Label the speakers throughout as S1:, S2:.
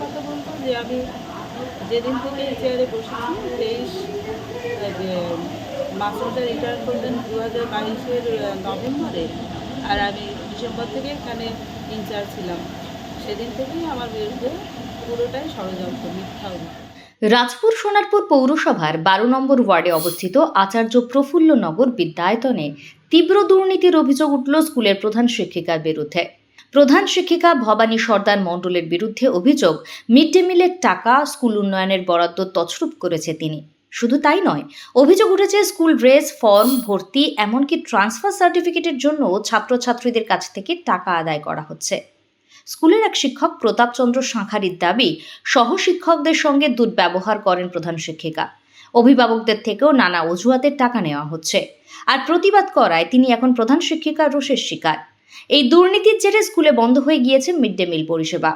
S1: কথা বলব যে আমি যেদিন থেকে এই চেয়ারে বসেছি, তেইশ যে মাস্টারটা রিটায়ার করলেন দু হাজার বাইশের নভেম্বরে আর আমি ডিসেম্বর থেকে এখানে ইনচার্জ ছিলাম। সেদিন থেকেই আমার বিরুদ্ধে পুরোটাই ষড়যন্ত্র, মিথ্যা
S2: রাজপুর সোনারপুর পৌরসভার বারো নম্বর ওয়ার্ডে অবস্থিত আচার্য প্রফুল্লনগর বিদ্যায়তনে তীব্র দুর্নীতির অভিযোগ উঠল স্কুলের প্রধান শিক্ষিকার বিরুদ্ধে। প্রধান শিক্ষিকা ভবানী সর্দার মণ্ডলের বিরুদ্ধে অভিযোগ মিড ডে মিলের টাকা স্কুল উন্নয়নের বরাদ্দ তছরূপ করেছে তিনি। শুধু তাই নয়, অভিযোগ উঠেছে স্কুল ড্রেস, ফর্ম, ভর্তি, এমনকি ট্রান্সফার সার্টিফিকেটের জন্য ছাত্রছাত্রীদের কাছ থেকে টাকা আদায় করা হচ্ছে। স্কুলের এক শিক্ষক প্রতাপচন্দ্র শাঁখারির দাবি সহ শিক্ষকদের সঙ্গে দুর্ব্যবহার করেন প্রধান শিক্ষিকা। অভিভাবকদের থেকেও নানা অজুহাতের টাকা নেওয়া হচ্ছে। আর প্রতিবাদ করায় তিনি এখন প্রধান শিক্ষিকার রোষের শিকার। এই দুর্নীতির জেরে স্কুলে বন্ধ হয়ে গিয়েছে মিড ডে মিল পরিষেবা।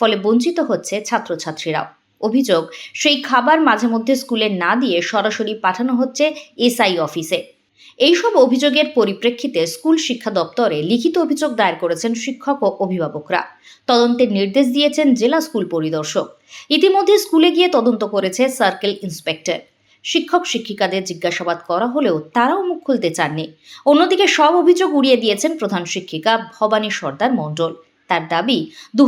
S2: ফলে বঞ্চিত হচ্ছে ছাত্রছাত্রীরাও। অভিযোগ, সেই খাবার মাঝে মধ্যে স্কুলে না দিয়ে সরাসরি পাঠানো হচ্ছে এসআই অফিসে। এইসব অভিযোগের পরিপ্রেক্ষিতে স্কুল শিক্ষা দপ্তরে লিখিত অভিযোগ দায়ের করেছেন শিক্ষক ও অভিভাবকরা। তদন্তের নির্দেশ দিয়েছেন জেলা স্কুল পরিদর্শক। ইতিমধ্যে স্কুলে গিয়ে তদন্ত করেছে সার্কেল ইন্সপেক্টর। শিক্ষক শিক্ষিকাদের জিজ্ঞাসাবাদ করা হলেও তারাও মুখ খুলতে চাননি। অন্যদিকে সব অভিযোগ উড়িয়ে দিয়েছেন প্রধান শিক্ষিকা ভবানী সর্দার মণ্ডল। তার দাবি দু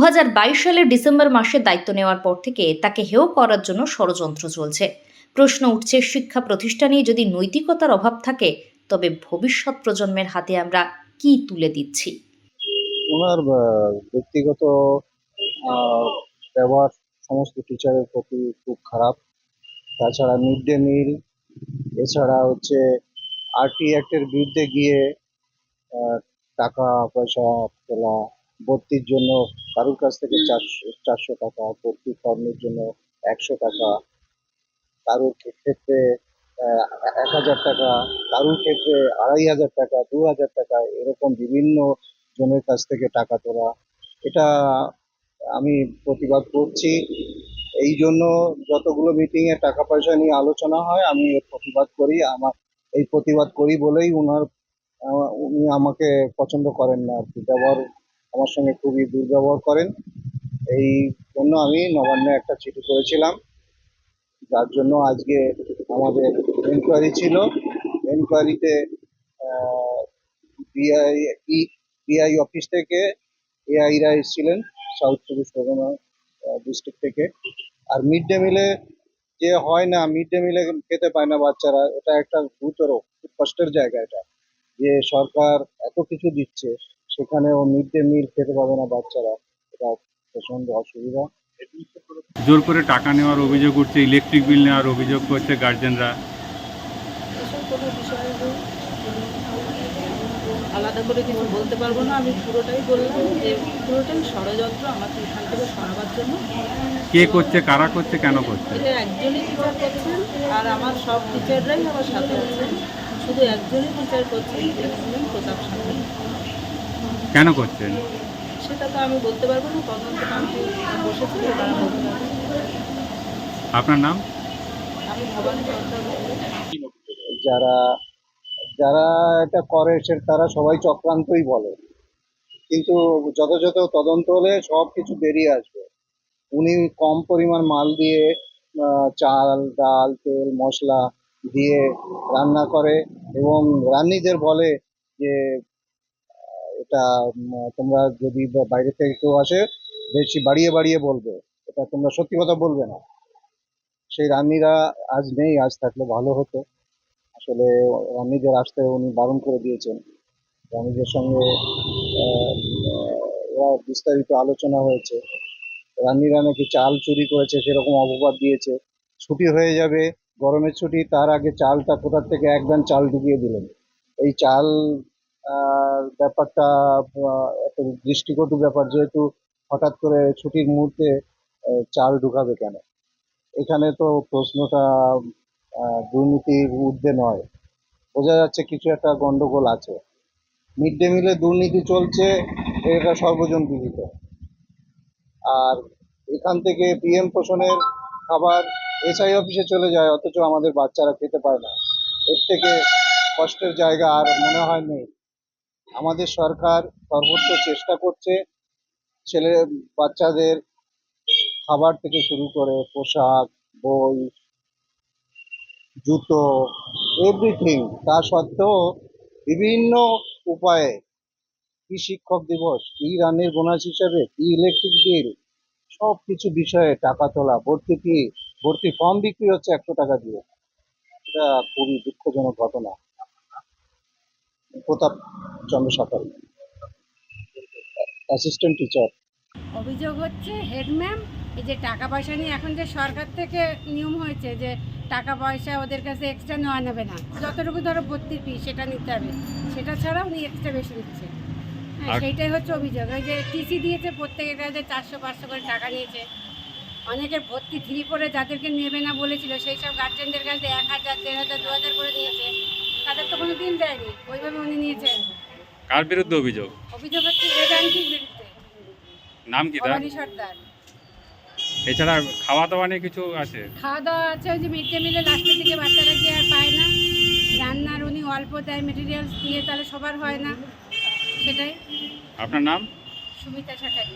S2: সালের ডিসেম্বর মাসে দায়িত্ব নেওয়ার পর থেকে তাকে হেয় করার জন্য ষড়যন্ত্র চলছে। প্রশ্ন উঠছে, শিক্ষা প্রতিষ্ঠানে যদি নৈতিকতার অভাব থাকে, তবে ভবিষ্যৎ প্রজন্মের হাতে আমরা কি তুলে দিচ্ছি?
S3: ওনার ব্যক্তিগত ব্যবহার সমস্ত টিচারের প্রতি খুব খারাপ। তাছাড়া মিড ডে মিল, এছাড়া হচ্ছে আরটি অ্যাক্টের বিরুদ্ধে গিয়ে টাকা, পয়সা তোলা, ভর্তির জন্য কারুর কাছ থেকে চারশো চারশো টাকা, ভর্তি ফর্মের জন্য একশো টাকা, কারুর ক্ষেত্রে এক হাজার টাকা, কারুর ক্ষেত্রে আড়াই হাজার টাকা, দু হাজার টাকা, এরকম বিভিন্ন জনের কাছ থেকে টাকা তোলা। এটা আমি প্রতিবাদ করছি। এই জন্য যতগুলো মিটিংয়ে টাকা পয়সা নিয়ে আলোচনা হয়, আমি এর প্রতিবাদ করি। আমার এই প্রতিবাদ করি বলেই উনার উনি আমাকে পছন্দ করেন না আর কি ব্যবহার আমার সঙ্গে খুবই দুর্ব্যবহার করেন। এই জন্য আমি নবান্নে একটা চিঠি করেছিলাম। যার জন্য আজকে আমাদের এনকোয়ারি ছিল। এনকোয়ারিতে বিআই বিআই অফিস থেকে এআইরা এসেছিলেন সাউথ চব্বিশ পরগনা ডিস্ট্রিক্ট থেকে। আর মিড ডে মিলে যে হয় না মিড ডে মিলে খেতে পায় না বাচ্চারা এটা একটা গুরুতর খুব কষ্টের জায়গা এটা। যে সরকার এত কিছু দিচ্ছে সেখানেও মিড ডে মিল খেতে পাবে না বাচ্চারা। এটা প্রচণ্ড অসুবিধা।
S4: জোর করে টাকা নেওয়ার অভিযোগ উঠছে ইলেকট্রিক বিল নেওয়ার অভিযোগ করছে গার্জেনরা
S1: এসব কোনো বিষয় আলাদা করে কিছু বলতে পারব না আমি পুরোটাই বললাম যে পুরোটাই ষড়যন্ত্র আমাকে এখান থেকে সরাবার জন্য।
S4: কে করছে কারা করছে কেন করছে?
S1: এটা একজনই টিচার করছেন আর আমার সব টিচাররাই আমার সাথে আছেন। শুধু একজনই টিচার করছেন হলেন প্রতাপ সাথে
S4: কেন করছেন?
S1: সেটা তো আমি বলতে পারব না তদন্ত কমিটি বসেছিল তারা বলতে পারবে।
S4: আপনার নাম?
S1: আমি ভবানী
S3: যারা যারা এটা করে সে তারা সবাই চক্রান্তই বলে। কিন্তু যথাযথ তদন্ত হলে সব কিছু বেরিয়ে আসবে। উনি কম পরিমাণ মাল দিয়ে চাল, ডাল, তেল, মশলা দিয়ে রান্না করে এবং রান্নিদের বলে যে, এটা তোমরা যদি বাইরে থেকে কেউ আসে, বেশি বাড়িয়ে বাড়িয়ে বলবে। এটা তোমরা সত্যি কথা বলবে না। সেই রান্নিরা আজ নেই, আজ থাকলে ভালো হতো। আসলে রানীদের আসতে উনি বারণ করে দিয়েছেন। রানীদের সঙ্গে ওরা বিস্তারিত আলোচনা হয়েছে। রানীরা নাকি চাল চুরি করেছে, সেরকম অপবাদ দিয়েছে। ছুটি হয়ে যাবে, গরমের ছুটি, তার আগে চালটা কোথার থেকে একদম চাল ঢুকিয়ে দিলেন? এই চাল ব্যাপারটা একটা দৃষ্টিকটু ব্যাপার, যেহেতু হঠাৎ করে ছুটির মুহূর্তে চাল ঢুকাবে কেন? এখানে তো প্রশ্নটা দুর্নীতির ঊর্ধ্বে নয়। বোঝা যাচ্ছে কিছু একটা গন্ডগোল আছে। মিড ডে মিলে দুর্নীতি চলছে, এটা সর্বজন বিদিত আর এখান থেকে পিএম পোষণের খাবার এসআই অফিসে চলে যায়, অথচ আমাদের বাচ্চারা খেতে পায় না। এর থেকে কষ্টের জায়গা আর মনে হয় নেই। আমাদের সরকার সর্বোচ্চ চেষ্টা করছে ছেলে, বাচ্চাদের খাবার থেকে শুরু করে পোশাক, বই জুতো এভরিথিং তা সত্ত্বেও বিভিন্ন উপায়ে কি শিক্ষক দিবস কি রানের বোনাস হিসাবে কি ইলেকট্রিক বিল সব কিছু বিষয়ে টাকা তোলা, ভর্তি ফি ভর্তি ফর্ম বিক্রি হচ্ছে একশো টাকা দিয়ে। এটা খুবই দুঃখজনক ঘটনা। প্রতাপ চন্দ্র সাঁতাল অ্যাসিস্ট্যান্ট টিচার
S5: অভিযোগ হচ্ছে, হেড ম্যাম, এই যে টাকা পয়সা নিয়ে এখন যে সরকার থেকে নিয়ম হয়েছে যে টাকা পয়সা ওদের কাছে এক্সট্রা নেওয়া নেবে না। যতটুকু ধরো ভর্তির ফি সেটা নিতে হবে। সেটা ছাড়া উনি এক্সট্রা বেশি দিচ্ছে হ্যাঁ সেইটাই হচ্ছে অভিযোগ। ওই যে টিসি দিয়েছে প্রত্যেকের কাছে চারশো পাঁচশো করে টাকা নিয়েছে। অনেকের ভর্তি থ্রি করে যাদেরকে নেবে না বলেছিল সেই সব গার্জেনদের কাছে এক হাজার দেড় হাজার দু হাজার করে নিয়েছে তাদের তো কোনো দিন দেয়নি। ওইভাবে উনি নিয়েছেন
S4: কার বিরুদ্ধে অভিযোগ?
S5: অভিযোগ হচ্ছে এ ব্যাংকিং বিরুদ্ধে।
S4: নাম কি
S5: সর্দার।
S4: এছাড়া খাওয়া দাওয়া নিয়ে কিছু আছে?
S5: খাওয়া দাওয়া আছে ওই যে মিড ডে মিলে লাস্টের দিকে বাচ্চারা গিয়ে আর পায় না? রান্নার উনি অল্প দেয় মেটেরিয়ালস দিয়ে তাহলে সবার হয় না। সেটাই।
S4: আপনার নাম?
S5: সুমিতা শাখারি